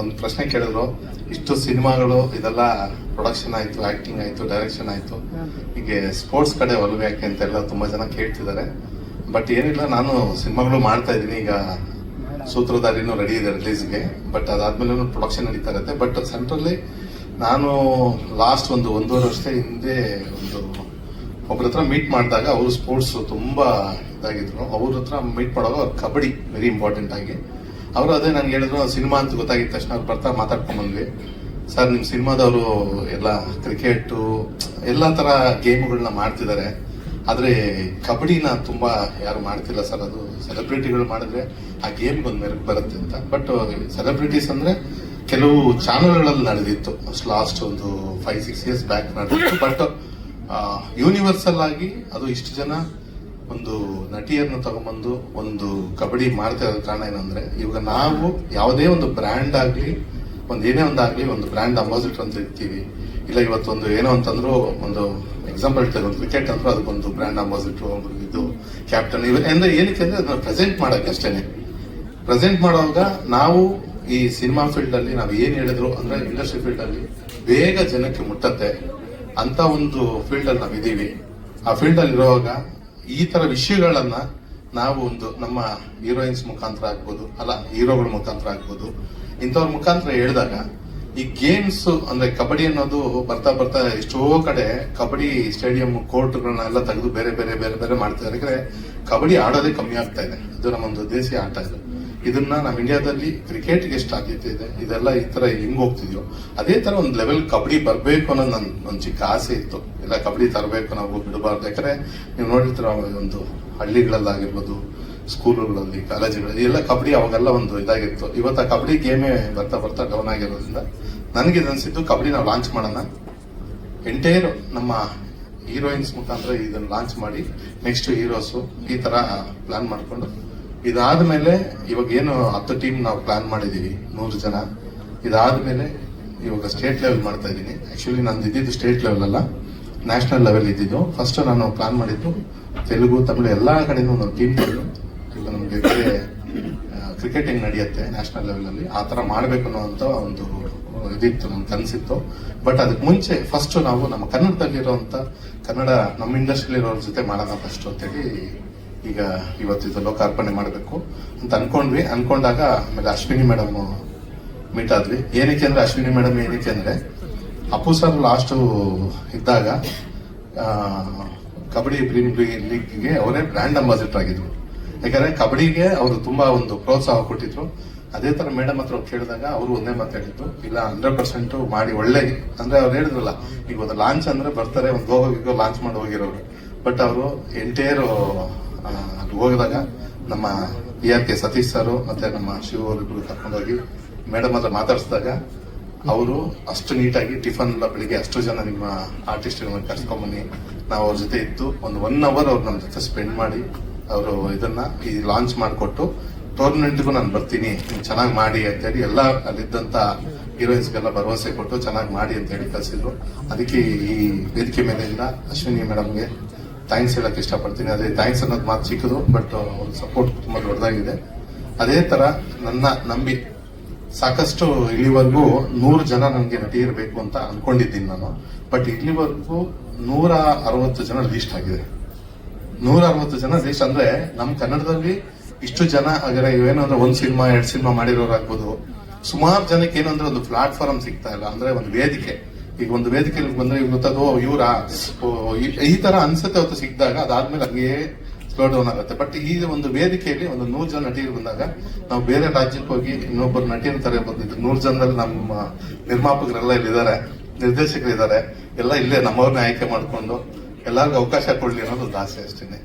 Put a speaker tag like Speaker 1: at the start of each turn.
Speaker 1: ಒಂದು ಪ್ರಶ್ನೆ ಕೇಳಿದ್ರು, ಇಷ್ಟು ಸಿನಿಮಾಗಳು, ಇದೆಲ್ಲ ಪ್ರೊಡಕ್ಷನ್ ಆಯ್ತು ಆಕ್ಟಿಂಗ್ ಆಯ್ತು ಡೈರೆಕ್ಷನ್ ಆಯ್ತು. ಹೀಗೆ ಸ್ಪೋರ್ಟ್ಸ್ ಕಡೆ ಒಲವು ಯಾಕೆ ಅಂತೆಲ್ಲ ತುಂಬಾ ಜನ ಕೇಳ್ತಿದ್ದಾರೆ. ಬಟ್ ಏನಿಲ್ಲ, ನಾನು ಸಿನಿಮಾಗಳು ಮಾಡ್ತಾ ಇದ್ದೀನಿ. ಈಗ ಸೂತ್ರಧಾರಿನೂ ರೆಡಿ ಇದೆ ರಿಲೀಸ್ಗೆ ಬಟ್ ಅದಾದ್ಮೇಲೆ ಪ್ರೊಡಕ್ಷನ್ ನಡೀತಾ ಇರುತ್ತೆ. ಬಟ್ ಸೆಂಟ್ರಲ್ಲಿ ನಾನು ಲಾಸ್ಟ್ ಒಂದು ಒಂದೂವರೆ ವರ್ಷ ಹಿಂದೆ ಒಂದು ಒಬ್ಬರ ಹತ್ರ ಮೀಟ್ ಮಾಡಿದಾಗ ಅವರು ಸ್ಪೋರ್ಟ್ಸ್ ತುಂಬಾ ಇದಾಗಿದ್ರು. ಅವ್ರ ಹತ್ರ ಮೀಟ್ ಮಾಡುವಾಗ ಕಬಡ್ಡಿ ವೆರಿ ಇಂಪಾರ್ಟೆಂಟ್ ಆಗಿ ಅವರು ಅದೇ ನನ್ಗೆ ಹೇಳಿದ್ರು ಸಿನಿಮಾ ಅಂತ ಗೊತ್ತಾಗಿದ ತಕ್ಷಣ ಅವ್ರು ಬರ್ತಾ ಮಾತಾಡ್ಕೊಂಡು ಬಂದ್ವಿ. ಸರ್ ನಿಮ್ಮ ಸಿನಿಮಾದವರು ಎಲ್ಲ ಕ್ರಿಕೆಟ್, ಎಲ್ಲ ಥರ ಗೇಮ್ಗಳನ್ನ ಮಾಡ್ತಿದ್ದಾರೆ. ಆದರೆ ಕಬಡ್ಡಿನ ತುಂಬಾ ಯಾರು ಮಾಡ್ತಿಲ್ಲ ಸರ್, ಅದು ಸೆಲೆಬ್ರಿಟಿಗಳು ಮಾಡಿದ್ರೆ ಆ ಗೇಮ್ ಒಂದು ಮೆರುಗು ಬರುತ್ತೆ ಅಂತ. ಬಟ್ ಸೆಲೆಬ್ರಿಟೀಸ್ ಅಂದ್ರೆ ಕೆಲವು ಚಾನಲ್ಗಳಲ್ಲಿ ನಡೆದಿತ್ತು. ಲಾಸ್ಟ್ ಒಂದು ಫೈವ್ ಸಿಕ್ಸ್ ಇಯರ್ಸ್ ಬ್ಯಾಕ್ ನಡೆದಿತ್ತು. ಬಟ್ ಯೂನಿವರ್ಸಲ್ ಆಗಿ ಅದು ಇಷ್ಟು ಜನ ಒಂದು ನಟಿಯನ್ನು ತಗೊಂಬಂದು ಒಂದು ಕಬಡ್ಡಿ ಮಾಡ್ತಾ ಇರೋ ಕಾರಣ ಏನಂದ್ರೆ, ಇವಾಗ ನಾವು ಯಾವುದೇ ಒಂದು ಬ್ರ್ಯಾಂಡ್ ಆಗ್ಲಿ, ಒಂದು ಏನೇ ಒಂದಾಗ್ಲಿ ಒಂದು ಬ್ರ್ಯಾಂಡ್ ಅಂಬಾಸಿಡರ್ ಅಂತ ಇರ್ತೀವಿ. ಇಲ್ಲ, ಇವತ್ತೊಂದು ಏನೋ ಅಂತಂದ್ರು ಒಂದು ಎಕ್ಸಾಂಪಲ್ ಇರ್ತದೆ ಒಂದು ಕ್ರಿಕೆಟ್ ಅಂದ್ರೂ ಅದಕ್ಕೊಂದು ಬ್ರ್ಯಾಂಡ್ ಅಂಬಾಸಿಡರ್ ಇದು ಕ್ಯಾಪ್ಟನ್ ಇವ ಅಂದ್ರೆ ಏನಕ್ಕೆ ಅಂದ್ರೆ ಅದನ್ನ ಪ್ರೆಸೆಂಟ್ ಮಾಡಕ್ಕೆ ಅಷ್ಟೇನೆ. ಪ್ರೆಸೆಂಟ್ ಮಾಡುವಾಗ ನಾವು ಈ ಸಿನಿಮಾ ಫೀಲ್ಡ್ ಅಲ್ಲಿ ನಾವು ಏನ್ ಹೇಳಿದ್ರು ಅಂದ್ರೆ ಇಂಡಸ್ಟ್ರಿ ಫೀಲ್ಡ್ ಅಲ್ಲಿ ಬೇಗ ಜನಕ್ಕೆ ಮುಟ್ಟತ್ತೆ ಅಂತ ಒಂದು ಫೀಲ್ಡ್ ಅಲ್ಲಿ ನಾವು ಇದೀವಿ. ಆ ಫೀಲ್ಡ್ ಅಲ್ಲಿ ಇರುವಾಗ ಈ ತರ ವಿಷಯಗಳನ್ನ ನಾವು ಒಂದು ನಮ್ಮ ಹೀರೋಯಿನ್ಸ್ ಮುಖಾಂತರ ಆಗ್ಬೋದು, ಅಲ್ಲ ಹೀರೋಗಳ ಮುಖಾಂತರ ಆಗ್ಬೋದು. ಇಂಥವ್ರ ಮುಖಾಂತರ ಹೇಳಿದಾಗ, ಈ ಗೇಮ್ಸ್ ಅಂದ್ರೆ ಕಬಡ್ಡಿ ಅನ್ನೋದು ಬರ್ತಾ ಬರ್ತಾ ಎಷ್ಟೋ ಕಡೆ ಕಬಡ್ಡಿ ಸ್ಟೇಡಿಯಂ ಕೋರ್ಟ್ಗಳನ್ನೆಲ್ಲ ತೆಗೆದು ಬೇರೆ ಬೇರೆ ಬೇರೆ ಬೇರೆ ಮಾಡ್ತಿದ್ದಾರೆ ಯಾಕಂದ್ರೆ ಕಬಡ್ಡಿ ಆಡೋದೇ ಕಮ್ಮಿ ಆಗ್ತಾ ಇದೆ. ಅದು ನಮ್ಮೊಂದು ದೇಸಿ ಆಟ ಇದು. ಇದನ್ನ ನಮ್ಮ ಇಂಡಿಯಾದಲ್ಲಿ ಕ್ರಿಕೆಟ್ ಎಷ್ಟು ಆದ್ಯತೆ ಇದೆ? ಇದೆಲ್ಲ ಈ ತರ ಹೆಂಗ್ ಹೋಗ್ತಿದ್ಯೋ, ಅದೇ ತರ ಒಂದು ಲೆವೆಲ್ ಕಬಡ್ಡಿ ಬರಬೇಕು ಅನ್ನೋದು ನನ್ನ ಒಂದ್ ಚಿಕ್ಕ ಆಸೆ ಇತ್ತು. ಇಲ್ಲ ಕಬಡ್ಡಿ ತರಬೇಕು, ನಾವು ಬಿಡಬಾರ್ದು. ಯಾಕಂದ್ರೆ ನೀವು ನೋಡಿರ್ತೀರ, ಒಂದು ಹಳ್ಳಿಗಳಲ್ಲಾಗಿರ್ಬೋದು ಸ್ಕೂಲುಗಳಲ್ಲಿ ಕಾಲೇಜುಗಳಲ್ಲಿ ಎಲ್ಲ ಕಬಡ್ಡಿ ಅವಾಗೆಲ್ಲ ಒಂದು ಇದಾಗಿತ್ತು. ಇವತ್ತು ಆ ಕಬಡ್ಡಿ ಗೇಮೇ ಬರ್ತಾ ಬರ್ತಾ ಡೌನ್ ಆಗಿರೋದ್ರಿಂದ ನನಗೆ ಇದನ್ಸಿದ್ದು ಕಬಡ್ಡಿ ನಾವು ಲಾಂಚ್ ಮಾಡೋಣ. ಎಂಟೈರ್ ನಮ್ಮ ಹೀರೋಯಿನ್ಸ್ ಮುಖಾಂತರ ಇದನ್ನು ಲಾಂಚ್ ಮಾಡಿ ನೆಕ್ಸ್ಟ್ ಹೀರೋಸು ಈ ತರ ಪ್ಲಾನ್ ಮಾಡ್ಕೊಂಡು ಇದಾದ್ಮೇಲೆ ಇವಾಗ ಏನು ಹತ್ತು ಟೀಮ್ ನಾವು ಪ್ಲಾನ್ ಮಾಡಿದೀವಿ, ನೂರು ಜನ. ಇದಾದ ಮೇಲೆ ಇವಾಗ ಸ್ಟೇಟ್ ಲೆವೆಲ್ ಮಾಡ್ತಾ ಇದ್ದೀನಿ. ಆಕ್ಚುಲಿ ನಂದು ಇದ್ದಿದ್ದು ಸ್ಟೇಟ್ ಲೆವೆಲ್ ಅಲ್ಲ ನ್ಯಾಷನಲ್ ಲೆವೆಲ್ ಇದ್ದಿದ್ದು. ಫಸ್ಟ್ ನಾನು ಪ್ಲಾನ್ ಮಾಡಿದ್ದು ತೆಲುಗು, ತಮಿಳು ಎಲ್ಲ ಕಡೆನೂ ಒಂದು ಟೀಮ್ ತೆಗೆದು ಈಗ ನಮಗೆ ಬೇರೆ ಕ್ರಿಕೆಟ್ ಹೆಂಗ್ ನಡೆಯುತ್ತೆ ನ್ಯಾಷನಲ್ ಲೆವೆಲ್ ಅಲ್ಲಿ. ಆ ತರ ಮಾಡ್ಬೇಕು ಅನ್ನೋಂತ ಒಂದು ಇದಿತ್ತು, ನಮ್ಗೆ ಕನಸಿತ್ತು ಬಟ್ ಅದಕ್ಕೆ ಮುಂಚೆ ಫಸ್ಟ್ ನಾವು ನಮ್ಮ ಕನ್ನಡದಲ್ಲಿರುವಂತ ಕನ್ನಡ, ನಮ್ಮ ಇಂಡಸ್ಟ್ರಿಯಲ್ಲಿರೋರ ಜೊತೆ ಮಾಡೋಣ ಫಸ್ಟ್ ಅಂತೇಳಿ ಈಗ ಇವತ್ತು ಇದು ಲೋಕಾರ್ಪಣೆ ಮಾಡಬೇಕು ಅಂತ ಅನ್ಕೊಂಡ್ವಿ. ಅನ್ಕೊಂಡಾಗ ಆಮೇಲೆ ಅಶ್ವಿನಿ ಮೇಡಮ್ ಮೀಟ್ ಆದ್ವಿ. ಏನಕ್ಕೆ ಅಂದ್ರೆ ಅಶ್ವಿನಿ ಮೇಡಮ್ ಏನಕ್ಕೆ ಅಂದ್ರೆ ಅಪ್ಪು ಸರ್ ಲಾಸ್ಟ್ ಇದ್ದಾಗ ಕಬಡ್ಡಿ ಪ್ರೀಮಿಯರ್ ಲೀಗ್ಗೆ ಅವರೇ ಬ್ರ್ಯಾಂಡ್ ಅಂಬಾಸಿಡರ್ ಆಗಿದ್ರು. ಯಾಕಂದ್ರೆ ಕಬಡ್ಡಿಗೆ ಅವರು ತುಂಬಾ ಒಂದು ಪ್ರೋತ್ಸಾಹ ಕೊಟ್ಟಿದ್ರು. ಅದೇ ತರ ಮೇಡಮ್ ಹತ್ರ ಕೇಳಿದಾಗ ಅವರು ಒಂದೇ ಮಾತಾಡಿದ್ರು. ಇಲ್ಲ ಹಂಡ್ರೆಡ್ ಪರ್ಸೆಂಟ್ ಮಾಡಿ ಒಳ್ಳೆ, ಅಂದ್ರೆ ಅವ್ರು ಹೇಳಿದ್ರಲ್ಲ, ಈಗ ಒಂದು ಲಾಂಚ್ ಅಂದ್ರೆ ಬರ್ತಾರೆ, ಒಂದು ಹೋಗೋ ಲಾಂಚ್ ಮಾಡಿ ಹೋಗಿರೋರು. ಬಟ್ ಅವರು ಎಂಟೇರು ಅಲ್ಲಿ ಹೋಗಿದಾಗ ನಮ್ಮ P R K Satish sir ಮತ್ತೆ ನಮ್ಮ ಶಿವ ಅವರಿಬ್ರು ಕರ್ಕೊಂಡೋಗಿ ಮೇಡಮ್ ಹತ್ರ ಮಾತಾಡಿಸಿದಾಗ ಅವರು ಅಷ್ಟು ನೀಟಾಗಿ ಟಿಫನ್ ಎಲ್ಲ ಬೆಳಿಗ್ಗೆ ಅಷ್ಟು ಜನ ನಿಮ್ಮ ಆರ್ಟಿಸ್ಟ್ ಕರ್ಸ್ಕೊಂಬನ್ನಿ. ನಾವು ಅವ್ರ ಜೊತೆ ಇದ್ದು ಒಂದು ಒನ್ ಅವರ್ ಅವ್ರು ನಮ್ಮ ಜೊತೆ ಸ್ಪೆಂಡ್ ಮಾಡಿ ಅವರು ಇದನ್ನ ಈ ಲಾಂಚ್ ಮಾಡಿಕೊಟ್ಟು ಟೂರ್ನಮೆಂಟ್ಗೂ ನಾನು ಬರ್ತೀನಿ ಚೆನ್ನಾಗಿ ಮಾಡಿ ಅಂತೇಳಿ ಎಲ್ಲ ಅಲ್ಲಿದ್ದಂಥ ಹೀರೋಯಿನ್ಸ್ಗೆಲ್ಲ ಭರವಸೆ ಕೊಟ್ಟು ಚೆನ್ನಾಗಿ ಮಾಡಿ ಅಂತ ಹೇಳಿ ಕಳಿಸಿದ್ರು. ಅದಕ್ಕೆ ಈ ವೇದಿಕೆ ಮೇಲಿಂದ ಅಶ್ವಿನಿ ಮೇಡಮ್ಗೆ ಥ್ಯಾಂಕ್ಸ್ ಹೇಳಕ್ ಇಷ್ಟಪಡ್ತೀನಿ. ಅದೇ ಥ್ಯಾಂಕ್ಸ್ ಅನ್ನೋದು ಮಾತು ಚಿಕ್ಕದು ಬಟ್ ಸಪೋರ್ಟ್ ತುಂಬಾ ದೊಡ್ಡದಾಗಿದೆ. ಅದೇ ತರ ನನ್ನ ನಂಬಿ ಸಾಕಷ್ಟು ಇಲ್ಲಿವರೆಗೂ ನೂರು ಜನ ನನಗೆ ನಟಿ ಇರಬೇಕು ಅಂತ ಅನ್ಕೊಂಡಿದ್ದೀನಿ ನಾನು. ಬಟ್ ಇಲ್ಲಿವರೆಗೂ ನೂರ ಅರವತ್ತು ಜನ ಲೀಸ್ಟ್ ಆಗಿದೆ. ನೂರ ಅರವತ್ತು ಜನ ಲೀಸ್ಟ್ ಅಂದ್ರೆ ನಮ್ಮ ಕನ್ನಡದಲ್ಲಿ ಇಷ್ಟು ಜನ ಹಾಗಾದ್ರೆ ಏನಂದ್ರೆ ಅಂದ್ರೆ ಒಂದ್ ಸಿನಿಮಾ, ಎರಡು ಸಿನಿಮಾ ಮಾಡಿರೋರಾಗ್ಬೋದು. ಸುಮಾರು ಜನಕ್ಕೆ ಏನಂದ್ರೆ ಒಂದು ಪ್ಲಾಟ್ಫಾರ್ಮ್ ಸಿಗ್ತಾ ಇಲ್ಲ. ಅಂದ್ರೆ ಒಂದು ವೇದಿಕೆ. ಈಗ ಒಂದು ವೇದಿಕೆಯಲ್ಲಿ ಬಂದ್ರೆ ಇವ್ರಾ ಇವರ? ಈ ತರ ಅನ್ಸುತ್ತೆ ಅವತ್ತು ಸಿಕ್ಕಿದಾಗ, ಅದಾದ್ಮೇಲೆ ಹಂಗೆ ಸ್ಲೋ ಡೌನ್ ಆಗುತ್ತೆ. ಬಟ್ ಈ ಒಂದು ವೇದಿಕೆಯಲ್ಲಿ ಒಂದು ನೂರು ಜನ ನಟಿಯರು ಬಂದಾಗ, ನಾವು ಬೇರೆ ರಾಜ್ಯಕ್ಕೆ ಹೋಗಿ ಇನ್ನೊಬ್ಬರು ನಟಿಯರ ತರ ಬಂದಿದ್ದು. ನೂರು ಜನದಲ್ಲಿ ನಮ್ಮ ನಿರ್ಮಾಪಕರೆಲ್ಲ ಇಲ್ಲಿದ್ದಾರೆ, ನಿರ್ದೇಶಕರಿದ್ದಾರೆ. ಎಲ್ಲ ಇಲ್ಲೇ ನಮ್ಮವ್ರನ್ನ ಆಯ್ಕೆ ಮಾಡಿಕೊಂಡು, ಎಲ್ಲರಿಗೂ ಅವಕಾಶ ಕೊಡ್ಲಿ ಅನ್ನೋದು ಒಂದು ಆಸೆ ಅಷ್ಟೇನೆ.